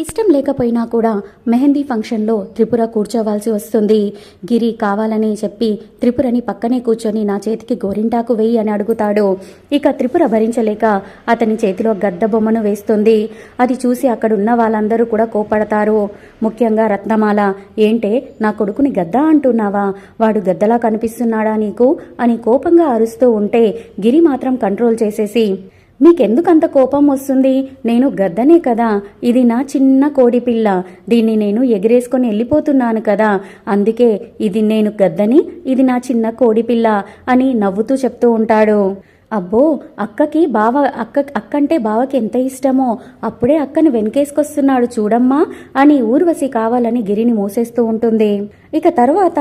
ఇష్టం లేకపోయినా కూడా మెహందీ ఫంక్షన్లో త్రిపుర కూర్చోవాల్సి వస్తుంది. గిరి కావాలని చెప్పి త్రిపురని పక్కనే కూర్చొని నా చేతికి గోరింటాకు వెయ్యి అని అడుగుతాడు. ఇక త్రిపుర భరించలేక అతని చేతిలో గద్ద బొమ్మను వేస్తుంది. అది చూసి అక్కడున్న వాళ్ళందరూ కూడా కోపడతారు ముఖ్యంగా రత్నమాల ఏంటే నా కొడుకుని గద్ద అంటున్నావా? వాడు గద్దలా కనిపిస్తున్నాడా నీకు? అని కోపంగా అరుస్తూ ఉంటే గిరి మాత్రం కంట్రోల్ చేసేసి మీకెందుకంత కోపం వస్తుంది? నేను గద్దనే కదా. ఇది నా చిన్న కోడి పిల్ల. దీన్ని నేను ఎగిరేసుకొని వెళ్ళిపోతున్నాను కదా. అందుకే ఇది నేను గద్దని ఇది నా చిన్న కోడి పిల్ల అని నవ్వుతూ చెప్తూ ఉంటాడు. అబ్బో అక్కకి బావ అక్క అక్కంటే బావకి ఎంత ఇష్టమో అప్పుడే అక్కని వెనకేసుకొస్తున్నాడు చూడమ్మా అని ఊర్వశి కావాలని గిరిని మోసేస్తూ ఉంటుంది. ఇక తర్వాత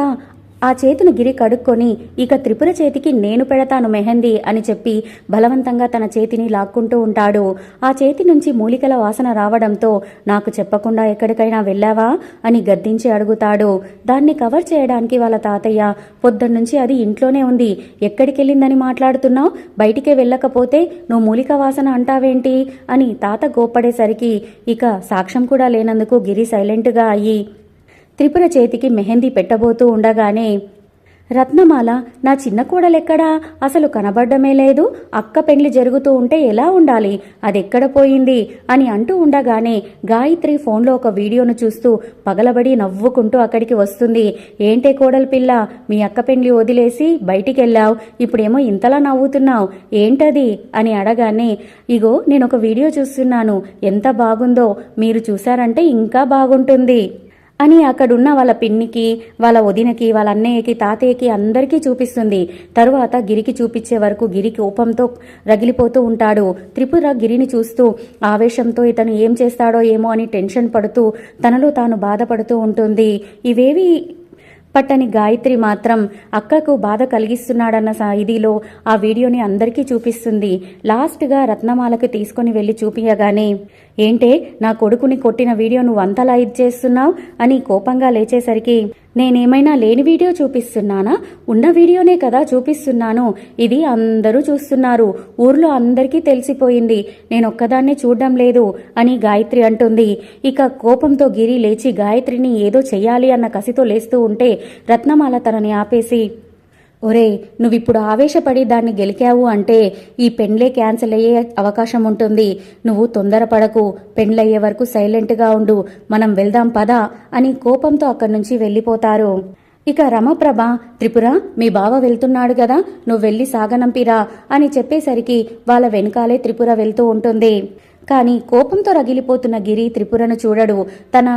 ఆ చేతిని గిరి కడుక్కొని ఇక త్రిపుర చేతికి నేను పెడతాను మెహందీ అని చెప్పి బలవంతంగా తన చేతిని లాక్కుంటూ ఉంటాడు. ఆ చేతి నుంచి మూలికల వాసన రావడంతో నాకు చెప్పకుండా ఎక్కడికైనా వెళ్ళావా? అని గద్దించి అడుగుతాడు. దాన్ని కవర్ చేయడానికి వాళ్ళ తాతయ్య పొద్దున్నుంచి అది ఇంట్లోనే ఉంది. ఎక్కడికెళ్ళిందని మాట్లాడుతున్నావు? బయటికే వెళ్ళకపోతే నువ్వు మూలిక వాసన అంటావేంటి? అని తాత గోప్పడేసరికి ఇక సాక్ష్యం కూడా లేనందుకు గిరి సైలెంట్గా అయ్యి త్రిపుర చేతికి మెహందీ పెట్టబోతూ ఉండగానే రత్నమాల నా చిన్న కోడలెక్కడా? అసలు కనబడ్డమే లేదు. అక్క పెండ్లి జరుగుతూ ఉంటే ఎలా ఉండాలి? అదెక్కడ పోయింది? అని అంటూ ఉండగానే గాయత్రి ఫోన్లో ఒక వీడియోను చూస్తూ పగలబడి నవ్వుకుంటూ అక్కడికి వస్తుంది. ఏంటే కోడలి పిల్ల? మీ అక్క పెండ్లి వదిలేసి బయటికి వెళ్ళావు ఇప్పుడేమో ఇంతలా నవ్వుతున్నావు. ఏంటది? అని అడగానే ఇగో నేను ఒక వీడియో చూస్తున్నాను. ఎంత బాగుందో. మీరు చూసారంటే ఇంకా బాగుంటుంది. అని అక్కడున్న వాళ్ళ పిన్నికి వాళ్ళ వదినకి వాళ్ళ అన్నయ్యకి తాతయ్యకి అందరికీ చూపిస్తుంది. తరువాత గిరికి చూపించే వరకు గిరి కోపంతో రగిలిపోతూ ఉంటాడు. త్రిపుర గిరిని చూస్తూ ఆవేశంతో ఇతను ఏం చేస్తాడో ఏమో అని టెన్షన్ పడుతూ తనలో తాను బాధపడుతూ ఉంటుంది. ఇవేవి పట్టని గాయత్రి మాత్రం అక్కకు బాధ కలిగిస్తున్నాడన్న స- ఇదిలో ఆ వీడియోని అందరికీ చూపిస్తుంది. లాస్ట్గా రత్నమాలకు తీసుకొని వెళ్ళి చూపించగానే ఏంటే నా కొడుకుని కొట్టిన వీడియో నువ్వు అంతలా ఇది చేస్తున్నావు? అని కోపంగా లేచేసరికి నేనేమైనా లేని వీడియో చూపిస్తున్నానా? ఉన్న వీడియోనే కదా చూపిస్తున్నాను. ఇది అందరూ చూస్తున్నారు. ఊర్లో అందరికీ తెలిసిపోయింది. నేను ఒక్కదాన్నే చూడడం లేదు అని గాయత్రి అంటుంది. ఇక కోపంతో గిరి లేచి గాయత్రిని ఏదో చెయ్యాలి అన్న కసితో లేస్తూ ఉంటే రత్నమాల తనని ఆపేసి ఒరే నువ్విప్పుడు ఆవేశపడి దాన్ని గెలికావు అంటే ఈ పెండ్లే క్యాన్సిల్ అయ్యే అవకాశం ఉంటుంది. నువ్వు తొందరపడకు పెండ్లయ్యే వరకు సైలెంట్గా ఉండు మనం వెళ్దాం పదా అని కోపంతో అక్కడి నుంచి వెళ్ళిపోతారు. ఇక రమప్రభ త్రిపుర మీ బావ వెళ్తున్నాడు కదా నువ్వు వెళ్ళి సాగనంపిరా అని చెప్పేసరికి వాళ్ళ వెనకాలే త్రిపుర వెళ్తూ ఉంటుంది. కానీ కోపంతో రగిలిపోతున్న గిరి త్రిపురను చూడడు. తన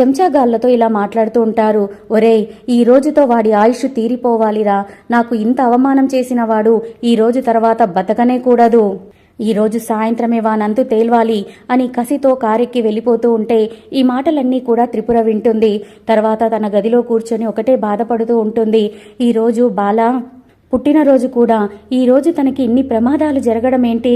చెంచాగాళ్ళతో ఇలా మాట్లాడుతూ ఉంటారు. ఒరేయ్ ఈ రోజుతో వాడి ఆయుష్ తీరిపోవాలిరా. నాకు ఇంత అవమానం చేసిన వాడు ఈ రోజు తర్వాత బతకనే కూడదు. ఈ రోజు సాయంత్రమే వానంతు తేల్వాలి అని కసితో కారెక్కి వెళ్ళిపోతూ ఉంటే ఈ మాటలన్నీ కూడా త్రిపుర వింటుంది. తర్వాత తన గదిలో కూర్చొని ఒకటే బాధపడుతూ ఉంటుంది. ఈ రోజు బాల పుట్టినరోజు కూడా. ఈరోజు తనకి ఇన్ని ప్రమాదాలు జరగడం ఏంటి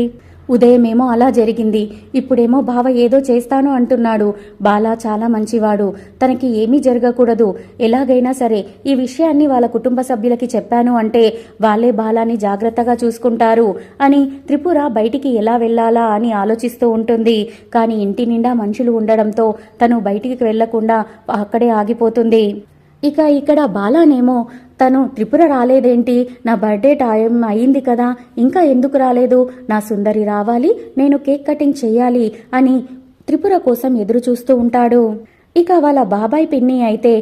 ఉదయమేమో అలా జరిగింది. ఇప్పుడేమో బావ ఏదో చేస్తాను అంటున్నాడు. బాలా చాలా మంచివాడు. తనకి ఏమీ జరగకూడదు. ఎలాగైనా సరే ఈ విషయాన్ని వాళ్ళ కుటుంబ సభ్యులకి చెప్పాను అంటే వాళ్ళే బాలాని జాగ్రత్తగా చూసుకుంటారు అని త్రిపుర బయటికి ఎలా వెళ్ళాలా అని ఆలోచిస్తూ ఉంటుంది. కానీ ఇంటి నిండా మనుషులు ఉండడంతో తను బయటికి వెళ్ళకుండా అక్కడే ఆగిపోతుంది. ఇక ఇక్కడ బాలానేమో తను త్రిపుర రాలేదేంటి? నా బర్త్డే టైం అయింది కదా ఇంకా ఎందుకు రాలేదు? నా సుందరి రావాలి నేను కేక్ కటింగ్ చెయ్యాలి అని త్రిపుర కోసం ఎదురు చూస్తూ ఉంటాడు. ఇక వాళ్ళ బాబాయ్ పిన్ని అయితే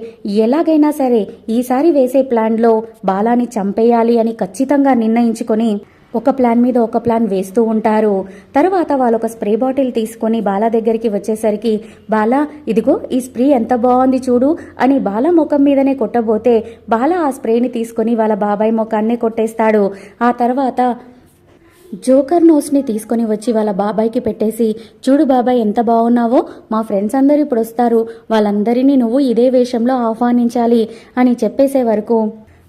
ఎలాగైనా సరే ఈసారి వేసే ప్లాన్లో బాలాని చంపేయాలి అని ఖచ్చితంగా నిర్ణయించుకొని ఒక ప్లాన్ మీద ఒక ప్లాన్ వేస్తూ ఉంటారు. తర్వాత వాళ్ళు ఒక స్ప్రే బాటిల్ తీసుకొని బాలా దగ్గరికి వచ్చేసరికి బాలా ఇదిగో ఈ స్ప్రే ఎంత బాగుంది చూడు అని బాల ముఖం మీదనే కొట్టబోతే బాల ఆ స్ప్రేని తీసుకొని వాళ్ళ బాబాయ్ ముఖాన్నే కొట్టేస్తాడు. ఆ తర్వాత జోకర్ నోస్ని తీసుకొని వచ్చి వాళ్ళ బాబాయ్కి పెట్టేసి చూడు బాబాయ్ ఎంత బాగున్నావో మా ఫ్రెండ్స్ అందరూ ఇప్పుడు వస్తారు. వాళ్ళందరినీ నువ్వు ఇదే వేషంలో ఆహ్వానించాలి అని చెప్పేసే వరకు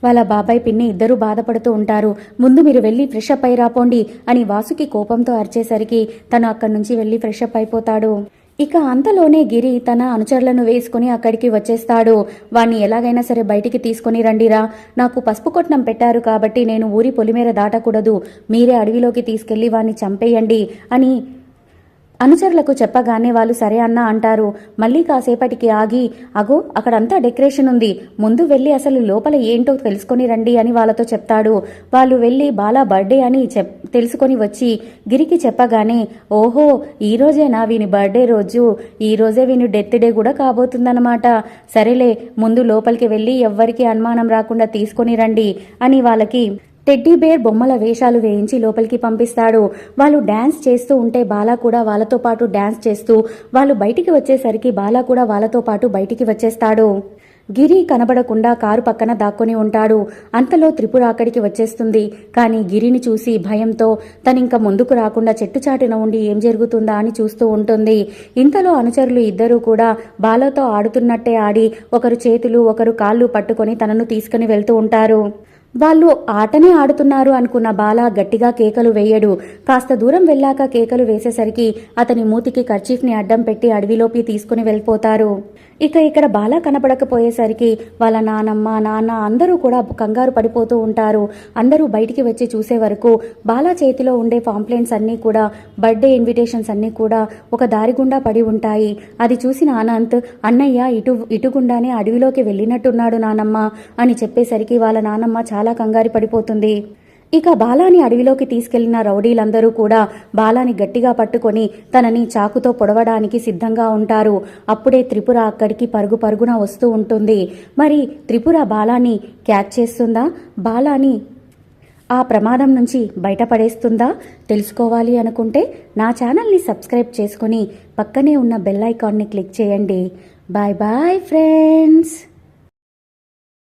వాళ్ళ బాబాయ్ పిన్ని ఇద్దరూ బాధపడుతూ ఉంటారు. ముందు మీరు వెళ్ళి ఫ్రెష్ అప్ అయి రాపోండి అని వాసుకి కోపంతో అరిచేసరికి తను అక్కడి నుంచి వెళ్ళి ఫ్రెష్ అప్ అయిపోతాడు. ఇక అంతలోనే గిరి తన అనుచరులను వేసుకుని అక్కడికి వచ్చేస్తాడు. వాణ్ణి ఎలాగైనా సరే బయటికి తీసుకుని రండిరా. నాకు పసుపు కొట్నం పెట్టారు కాబట్టి నేను ఊరి పొలిమేర దాటకూడదు. మీరే అడవిలోకి తీసుకెళ్ళి వాణ్ణి చంపేయండి అని అనుచరులకు చెప్పగానే వాళ్ళు సరే అన్నా అంటారు. మళ్ళీ కాసేపటికి ఆగి అగో అక్కడంతా డెకరేషన్ ఉంది. ముందు వెళ్ళి అసలు లోపల ఏంటో తెలుసుకొని రండి అని వాళ్ళతో చెప్తాడు. వాళ్ళు వెళ్ళి బాలా బర్త్డే అని చెప్ తెలుసుకొని వచ్చి గిరికి చెప్పగానే ఓహో ఈ రోజేనా వీని బర్త్డే రోజు? ఈ రోజే వీని డెత్ డే కూడా కాబోతుందన్నమాట. సరేలే ముందు లోపలికి వెళ్ళి ఎవ్వరికి అనుమానం రాకుండా తీసుకొని రండి అని వాళ్ళకి టెడ్డీ బేర్ బొమ్మల వేషాలు వేయించి లోపలికి పంపిస్తాడు. వాళ్ళు డ్యాన్స్ చేస్తూ ఉంటే బాలా కూడా వాళ్ళతో పాటు డ్యాన్స్ చేస్తూ వాళ్ళు బయటికి వచ్చేసరికి బాలా కూడా వాళ్ళతో పాటు బయటికి వచ్చేస్తాడు. గిరి కనబడకుండా కారు పక్కన దాక్కుని ఉంటాడు. అంతలో త్రిపుర అక్కడికి వచ్చేస్తుంది. కానీ గిరిని చూసి భయంతో తనింక ముందుకు రాకుండా చెట్టుచాటున ఉండి ఏం జరుగుతుందా అని చూస్తూ ఉంటుంది. ఇంతలో అనుచరులు ఇద్దరూ కూడా బాలతో ఆడుతున్నట్టే ఆడి ఒకరు చేతులు ఒకరు కాళ్ళు పట్టుకొని తనను తీసుకుని వెళ్తూ ఉంటారు. వాళ్ళు ఆటనే ఆడుతున్నారు అనుకున్న బాల గట్టిగా కేకలు వేయడు. కాస్త దూరం వెళ్ళాక కేకలు వేసేసరికి అతని మూతికి కర్చీఫ్ని అడ్డం పెట్టి అడవిలోకి తీసుకుని వెళ్ళిపోతారు. ఇక ఇక్కడ బాల కనపడకపోయేసరికి వాళ్ళ నానమ్మ నాన్న అందరూ కూడా కంగారు పడిపోతూ ఉంటారు. అందరూ బయటికి వచ్చి చూసే వరకు బాల చేతిలో ఉండే పాంప్లెంట్స్ అన్నీ కూడా బర్త్డే ఇన్విటేషన్స్ అన్నీ కూడా ఒక దారి గుండా పడి ఉంటాయి. అది చూసిన అనంత్ అన్నయ్య ఇటు ఇటుగుండానే అడవిలోకి వెళ్ళినట్టున్నాడు నానమ్మ అని చెప్పేసరికి వాళ్ళ నానమ్మ చాలా చాలా కంగారు పడిపోతుంది. ఇక బాలాని అడవిలోకి తీసుకెళ్ళిన రౌడీలందరూ కూడా బాలాని గట్టిగా పట్టుకొని తనని చాకుతో పొడవడానికి సిద్ధంగా ఉంటారు. అప్పుడే త్రిపుర అక్కడికి పరుగు పరుగున వస్తూ ఉంటుంది. మరి త్రిపుర బాలాని క్యాచ్ చేస్తుందా? బాలాని ఆ ప్రమాదం నుంచి బయటపడేస్తుందా? తెలుసుకోవాలి అనుకుంటే నా ఛానల్ని సబ్స్క్రైబ్ చేసుకుని పక్కనే ఉన్న బెల్ ఐకాన్ని క్లిక్ చేయండి. Bye bye friends.